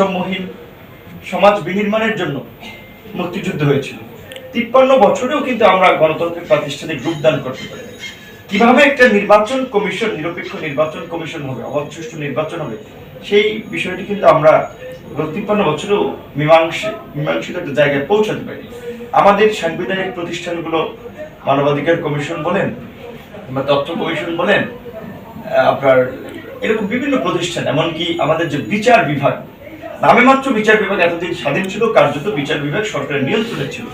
বৈষম্যহীন সমাজ বিনির্মাণের জন্য মুক্তিযুদ্ধ হয়েছিল। তিপ্পান্ন বছরেও কিন্তু আমরা গণতন্ত্রের প্রাতিষ্ঠানিক রূপদান করতে পারি কীভাবে একটা নির্বাচন কমিশন, নিরপেক্ষ নির্বাচন কমিশন হবে অবাধ নির্বাচন হবে, সেই বিষয়টি কিন্তু আমরা তিপ্পান্ন বছরেও মীমাংসে, মীমাংসিত একটা জায়গায় পৌঁছাতে পারি আমাদের সাংবিধানিক প্রতিষ্ঠানগুলো মানবাধিকার কমিশন বলেন বা তথ্য কমিশন বলেন আপনার এরকম বিভিন্ন প্রতিষ্ঠান, এমনকি আমাদের যে বিচার বিভাগ নামে মাত্র বিচার বিভাগ এতদিন স্বাধীন ছিল, কার্যত বিচার বিভাগ সরকারের নিয়ন্ত্রণে ছিল।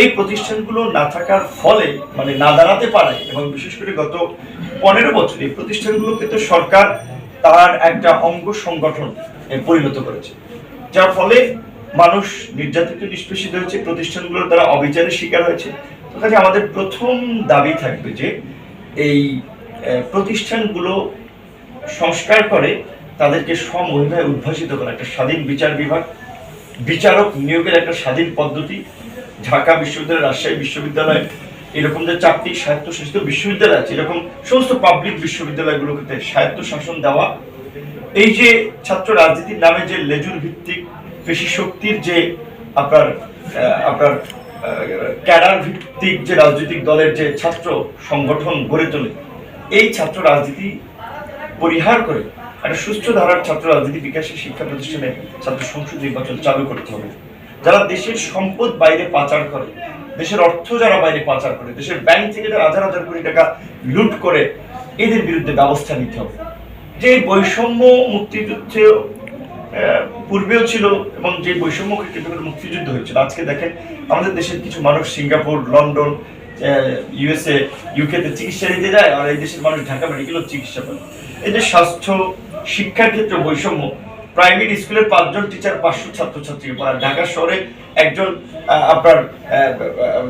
এই প্রতিষ্ঠানগুলো না থাকার ফলে মানে না দাঁড়াতে পারে, এবং বিশেষ করে গত পনেরো বছর এই প্রতিষ্ঠানগুলোকে তো সরকার তার একটা অঙ্গ সংগঠন পরিণত করেছে। যার ফলে মানুষ নির্যাতিত, নিষ্পেষিত হয়েছে, প্রতিষ্ঠানগুলোর দ্বারা অবিচারের শিকার হয়েছে। কাজে আমাদের প্রথম দাবি থাকবে যে, এই প্রতিষ্ঠানগুলো সংস্কার করে তাদেরকে স্বমহিমায় উদ্ভাসিত করা একটা স্বাধীন বিচার বিভাগ, বিচারক নিয়োগের একটা স্বাধীন পদ্ধতি। ঢাকা বিশ্ববিদ্যালয়, রাজশাহী বিশ্ববিদ্যালয়, এরকম যে চারটি স্বায়ত্তশাসিত বিশ্ববিদ্যালয় আছে, এরকম সমস্ত পাবলিক বিশ্ববিদ্যালয়গুলোকে স্বায়ত্ত শাসন দেওয়া। এই যে ছাত্র রাজনীতির নামে যে লেজুর ভিত্তিক পেশি শক্তির যে আপনার আপনার ক্যাডার ভিত্তিক যে রাজনৈতিক দলের যে ছাত্র সংগঠন গড়ে তোলে, এই ছাত্র রাজনীতি পরিহার করে একটা সুস্থ ধারার ছাত্র রাজনীতি বিকাশের শিক্ষা প্রতিষ্ঠানে ছাত্র সংসদ নির্বাচন চালু করতে হবে। যারা দেশের সম্পদ বাইরে পাচার করে, দেশের অর্থ যারা বাইরে পাচার করে, দেশের ব্যাংক থেকে যারা হাজার হাজার কোটি টাকা লুট করে, এদের বিরুদ্ধে ব্যবস্থা নিতে হবে। যে বৈষম্য মুক্তিযুদ্ধে পূর্বেও ছিল এবং যে বৈষম্যকে কেন্দ্র করে মুক্তিযুদ্ধ হয়েছিল, আজকে দেখেন আমাদের দেশের কিছু মানুষ, সিঙ্গাপুর, লন্ডন ইউএসএ ইউকেতে চিকিৎসা নিতে যায়, আর এই দেশের মানুষ ঢাকা মেডিকেলও চিকিৎসা পায় এই যে স্বাস্থ্য শিক্ষার ক্ষেত্রে বৈষম্য প্রাইমারি স্কুলের পাঁচজন টিচার পাঁচশো ছাত্রছাত্রীকে পড়ায় ঢাকা শহরে একজন আপনার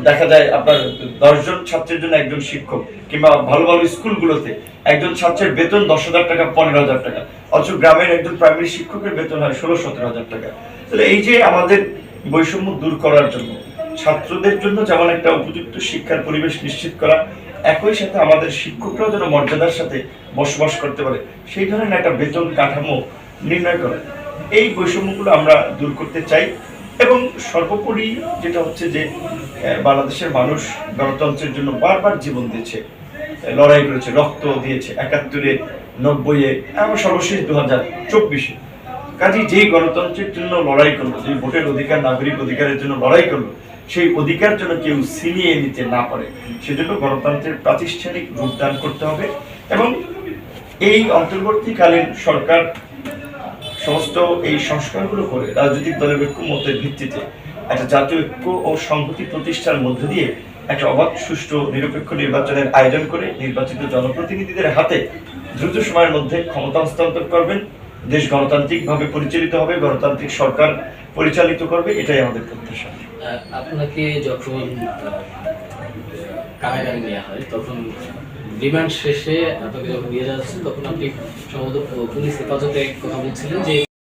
দেখা যায় আপনার দশজন ছাত্রের জন্য একজন শিক্ষক, কিংবা ভালো ভালো স্কুলগুলোতে একজন ছাত্রের বেতন দশ হাজার টাকা, পনেরো হাজার টাকা। অথচ গ্রামের একজন প্রাইমারি শিক্ষকের বেতন হয় ষোলো সতেরো হাজার টাকা। তাহলে এই যে আমাদের বৈষম্য দূর করার জন্য ছাত্রদের জন্য যেমন একটা উপযুক্ত শিক্ষার পরিবেশ নিশ্চিত করা, একই সাথে আমাদের শিক্ষকরাও যেন মর্যাদার সাথে বসবাস করতে পারে। সেই ধরনের একটা বেতন কাঠামো নির্ণয় করা। এই বৈষম্যগুলো আমরা দূর করতে চাই এবং সর্বোপরি যেটা হচ্ছে যে বাংলাদেশের মানুষ গণতন্ত্রের জন্য বারবার জীবন দিয়েছে লড়াই করেছে, রক্ত দিয়েছে, একাত্তরে, নব্বইয়ে, এবং সর্বশেষ দু হাজার চব্বিশে। কাজে যেই গণতন্ত্রের জন্য লড়াই করল যে ভোটের অধিকার, নাগরিক অধিকারের জন্য লড়াই করল সেই অধিকার যেন কেউ ছিনিয়ে নিতে না পারে, সেজন্য গণতন্ত্রের প্রাতিষ্ঠানিক রূপদান করতে হবে এবং এই অন্তর্বর্তীকালীন সরকার সমস্ত এই সংস্কারগুলো করে রাজনৈতিক দলের ঐক্যমতের ভিত্তিতে একটা জাতীয় ঐক্য ও সংহতি প্রতিষ্ঠার মধ্য দিয়ে একটা অবাধ, সুষ্ঠু, নিরপেক্ষ নির্বাচনের আয়োজন করে নির্বাচিত জনপ্রতিনিধিদের হাতে দ্রুত সময়ের মধ্যে ক্ষমতা হস্তান্তর করবেন। দেশ গণতান্ত্রিকভাবে পরিচালিত হবে। গণতান্ত্রিক সরকার পরিচালিত করবে, এটাই আমাদের প্রত্যাশা। আপনাকে যখন কারাগারে নেওয়া হয়, তখন রিমান্ড শেষে আপনাকে যখন নিয়ে যাচ্ছে তখন আপনি সম্ভবত পুলিশ হেফাজতে কথা বলছিলেন যে